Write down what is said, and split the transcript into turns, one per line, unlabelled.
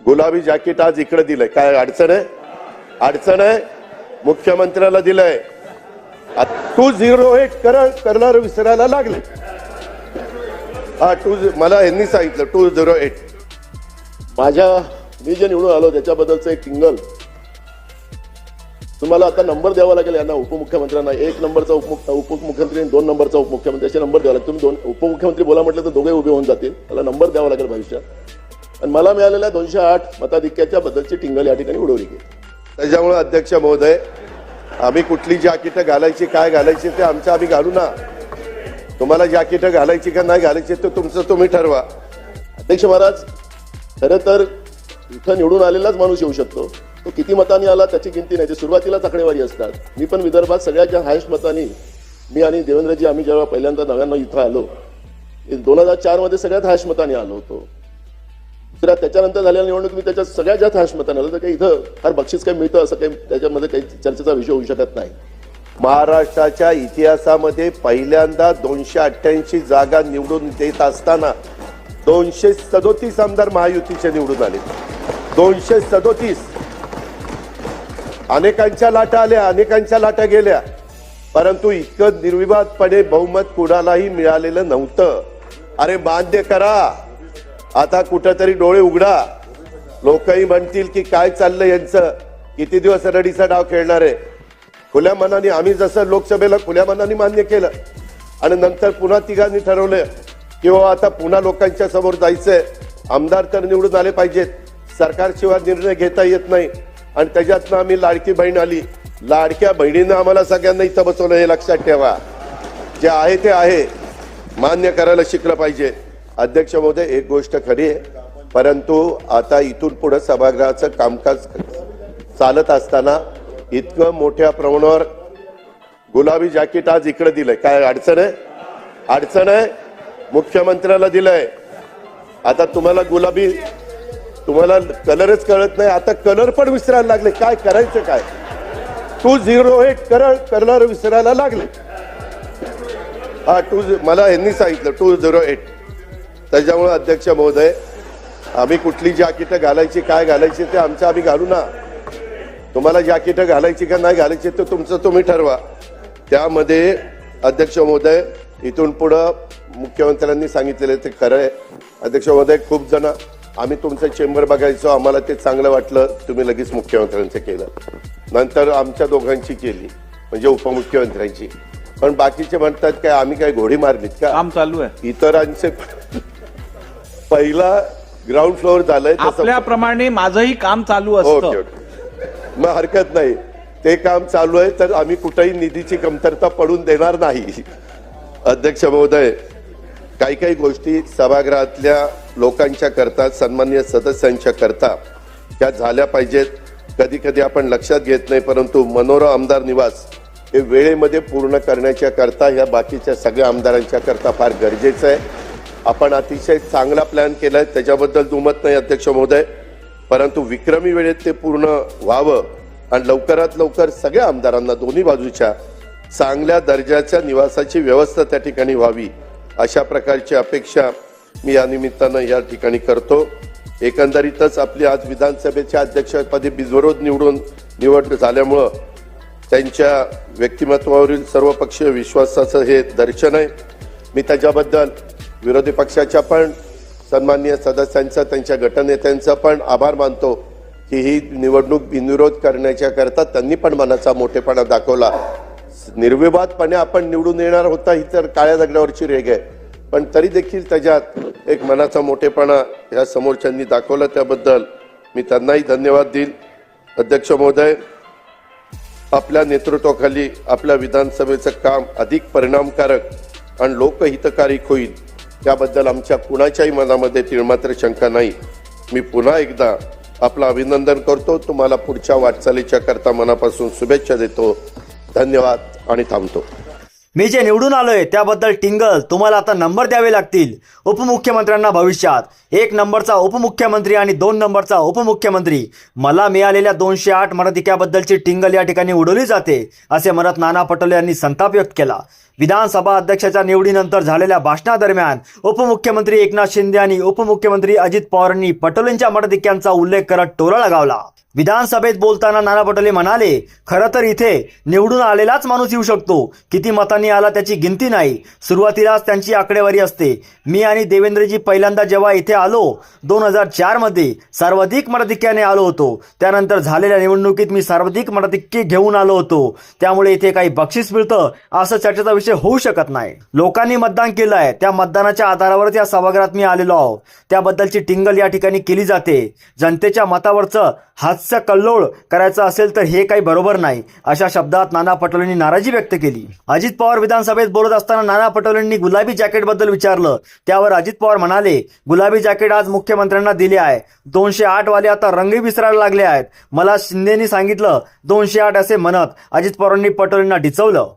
गुलाबी जॅकेट आज इकडे दिलंय. काय अडचण आहे? अडचण आहे? मुख्यमंत्र्याला दिलंय. टू झिरो एट कर करणार विसरायला लागले. हा टू मला यांनी सांगितलं टू झिरो एट. माझ्या मी जे निवडून आलो त्याच्याबद्दलचं एक टिंगल तुम्हाला आता नंबर द्यावा लागेल यांना उपमुख्यमंत्र्यांना. एक नंबरचा उपमुख उपमुख्यमंत्री आणि दोन नंबरचा उपमुख्यमंत्री. असे नंबर द्यावा लागेल तुम्ही दोन उपमुख्यमंत्री बोला म्हटलं तर दोघे उभे होऊन जातील. त्याला नंबर द्यावा लागेल भविष्यात. आणि मला मिळालेल्या दोनशे आठ मताधिक्याच्या बद्दलची टिंगल या ठिकाणी उडवली गेली. त्याच्यामुळे अध्यक्ष महोदय आम्ही कुठली जॅकेटं घालायची काय घालायची ते आमचं आम्ही घालू ना. तुम्हाला जॅकेटं घालायची का नाही घालायची ते तुमचं तुम्ही ठरवा. अध्यक्ष महाराज खरं तर इथं निवडून आलेलाच माणूस येऊ शकतो. तो किती मतांनी आला त्याची गिनती नाही. ते सुरुवातीलाच आकडेवारी असतात. मी पण विदर्भात सगळ्यात ज्या हायस्ट मतांनी मी आणि देवेंद्रजी आम्ही जेव्हा पहिल्यांदा नव्याण्णव इथं आलो दोन हजार चारमध्ये सगळ्यात हायस्ट मतांनी आलो होतो. तर त्याच्यानंतर झालेल्या निवडणूक मी त्याच्यात सगळ्यात जास्त हायस्ट मतांनी आलो तर काही इथं फार बक्षीस काही मिळतं असं काही त्याच्यामध्ये काही चर्चेचा विषय होऊ शकत नाही. महाराष्ट्राच्या इतिहासामध्ये पहिल्यांदा दोनशे अठ्ठ्याऐंशी जागा निवडून देत असताना दोनशे सदोतीस आमदार महायुतीचे निवडून आले. दोनशे सदोतीस. अनेकांच्या लाटा आल्या अनेकांच्या लाटा गेल्या. परंतु इतकं निर्विवादपणे बहुमत कुणालाही मिळालेलं नव्हतं. अरे मान्य करा. आता कुठंतरी डोळे उघडा. लोकही म्हणतील की काय चाललंय यांचं. किती दिवस रडीचा डाव खेळणार आहे? खुल्या मनाने आम्ही जसं लोकसभेला खुल्या मनाने मान्य केलं आणि नंतर पुन्हा तिघांनी ठरवलं की बाबा आता पुन्हा लोकांच्या समोर जायचंय. आमदार तर निवडून आले पाहिजेत. सरकारशिवाय निर्णय घेता येत नाही. आणि त्याच्यातनं आम्ही लाडकी बहीण आली. लाडक्या बहिणीनं आम्हाला सगळ्यांना इथं बसवलं हे लक्षात ठेवा. जे आहे ते आहे. मान्य करायला शिकलं पाहिजे. अध्यक्ष महोदय एक गोष्ट खरी आहे. परंतु आता इथून पुढे सभागृहाचं कामकाज चालत असताना इतकं मोठ्या प्रमाणावर गुलाबी जॅकेट आज इकडे दिलंय. काय अडचण आहे? अडचण आहे? मुख्यमंत्र्याला दिलंय. आता तुम्हाला गुलाबी तुम्हाला कलरच कळत नाही. आता कलर पण विसरायला लागले. काय करायचं काय? टू झिरो एट कर करणार विसरायला लागले. हा टू मला यांनी सांगितलं टू झिरो एट. त्याच्यामुळे अध्यक्ष महोदय आम्ही कुठली जॅकेटं घालायची काय घालायची ते आमचं आम्ही घालू ना. तुम्हाला जॅकेटं घालायची का नाही घालायची ते तुमचं तुम्ही ठरवा. त्यामध्ये अध्यक्ष महोदय इथून पुढं मुख्यमंत्र्यांनी सांगितलेलं ते खरं आहे. अध्यक्ष महोदय खूप जण आम्ही तुमचं चेंबर बघायचो आम्हाला ते चांगलं वाटलं तुम्ही लगेच मुख्यमंत्र्यांचं केलं. नंतर आमच्या दोघांची केली म्हणजे उपमुख्यमंत्र्यांची. पण बाकीचे म्हणतात काय आम्ही काय घोडी मारलीत का?
काम चालू आहे.
इतरांचे पहिला ग्राउंड फ्लोअर झालंय
आपल्याप्रमाणे माझंही काम चालू
ओके
असतं.
ओके मग हरकत नाही. ते काम चालू आहे तर आम्ही कुठेही निधीची कमतरता पडून देणार नाही. अध्यक्ष महोदय काही काही गोष्टी सभागृहातल्या लोकांच्या करता सन्मान्य सदस्यांच्या करता त्या झाल्या पाहिजेत. कधी कधी आपण लक्षात घेत नाही परंतु मनोरा आमदार निवास हे वेळेमध्ये पूर्ण करण्याच्या करता ह्या बाकीच्या सगळ्या आमदारांच्या करता फार गरजेचं आहे. आपण अतिशय चांगला प्लॅन केला आहे त्याच्याबद्दल दुमत नाही अध्यक्ष महोदय. परंतु विक्रमी वेळेत ते पूर्ण व्हावं आणि लवकरात लवकर सगळ्या आमदारांना दोन्ही बाजूच्या चांगल्या दर्जाच्या निवासाची व्यवस्था त्या ठिकाणी व्हावी अशा प्रकारची अपेक्षा मी या निमित्तानं या ठिकाणी करतो. एकंदरीतच आपली आज विधानसभेच्या अध्यक्षपदी बिजवरोध निवडून निवड झाल्यामुळं त्यांच्या व्यक्तिमत्वावरील सर्वपक्षीय विश्वासाचं हे दर्शन आहे. मी त्याच्याबद्दल विरोधी पक्षाच्या पण सन्माननीय सदस्यांचा त्यांच्या गटनेत्यांचा पण आभार मानतो की ही निवडणूक बिनविरोध करण्याच्या करता त्यांनी पण मनाचा मोठेपणा दाखवला. निर्विवादपणे आपण निवडून येणार होता ही तर काळ्या दगडावरची रेग आहे. पण तरी देखील त्याच्यात एक मनाचा मोठेपणा ह्या समोरच्यांनी दाखवला त्याबद्दल मी त्यांनाही धन्यवाद देईल अध्यक्ष महोदय आपल्या नेतृत्वाखाली आपल्या विधानसभेचं काम अधिक परिणामकारक आणि लोकहितकारी होईल. त्याबद्दल आमच्या कुणाच्याही मनामध्ये तिळमात्र शंका नाही. मी पुन्हा एकदा आपलं अभिनंदन करतो. तुम्हाला पुढच्या वाटचालीच्या करता मनापासून शुभेच्छा देतो. धन्यवाद आणि थांबतो.
मी जे निवडून आलोय त्याबद्दल टिंगल तुम्हाला आता नंबर द्यावे लागतील. उपमुख्यमंत्र्यांना भविष्यात. एक नंबरचा उपमुख्यमंत्री आणि दोन नंबरचा उपमुख्यमंत्री. मला मिळालेल्या दोनशे आठ मराठिक्याबद्दलची टिंगल या ठिकाणी उडवली जाते असे म्हणत नाना पटोले यांनी संताप व्यक्त केला. विधानसभा अध्यक्षाच्या निवडीनंतर झालेल्या भाषणादरम्यान उपमुख्यमंत्री एकनाथ शिंदे आणि उपमुख्यमंत्री अजित पवारांनी पटोलेंच्या मराठिक्यांचा उल्लेख करत टोला लगावला. विधानसभेत बोलताना नाना पटोले म्हणाले खरं तर इथे निवडून आलेलाच माणूस येऊ शकतो. किती मतांनी आला त्याची गिनती नाही. सुरुवातीलाच त्यांची आकडेवारी असते. मी आणि देवेंद्रजी पहिल्यांदा जेव्हा इथे आलो दोन हजार चारमध्ये सर्वाधिक मताधिक्याने आलो होतो. त्यानंतर झालेल्या निवडणुकीत मी सर्वाधिक मताधिक्य घेऊन आलो होतो. त्यामुळे इथे काही बक्षीस मिळतं असं चर्चेचा विषय होऊ शकत नाही. लोकांनी मतदान केलं आहे. त्या मतदानाच्या आधारावरच या सभागृहात मी आलेलो आहो. त्याबद्दलची टिंगल या ठिकाणी केली जाते. जनतेच्या मतावरचं हास्य कल्लोळ करायचं असेल तर हे काही बरोबर नाही अशा शब्दात नाना पटोलेंनी नाराजी व्यक्त केली. अजित पवार विधानसभेत बोलत असताना नाना पटोलेंनी गुलाबी जॅकेटबद्दल विचारलं. त्यावर अजित पवार म्हणाले गुलाबी जॅकेट आज मुख्यमंत्र्यांना दिले आहे. दोनशे आठ वाले आता रंगही विसरायला लागले आहेत. मला शिंदेनी सांगितलं दोनशे आठ असे म्हणत अजित पवारांनी पटोलेंना डिचवलं.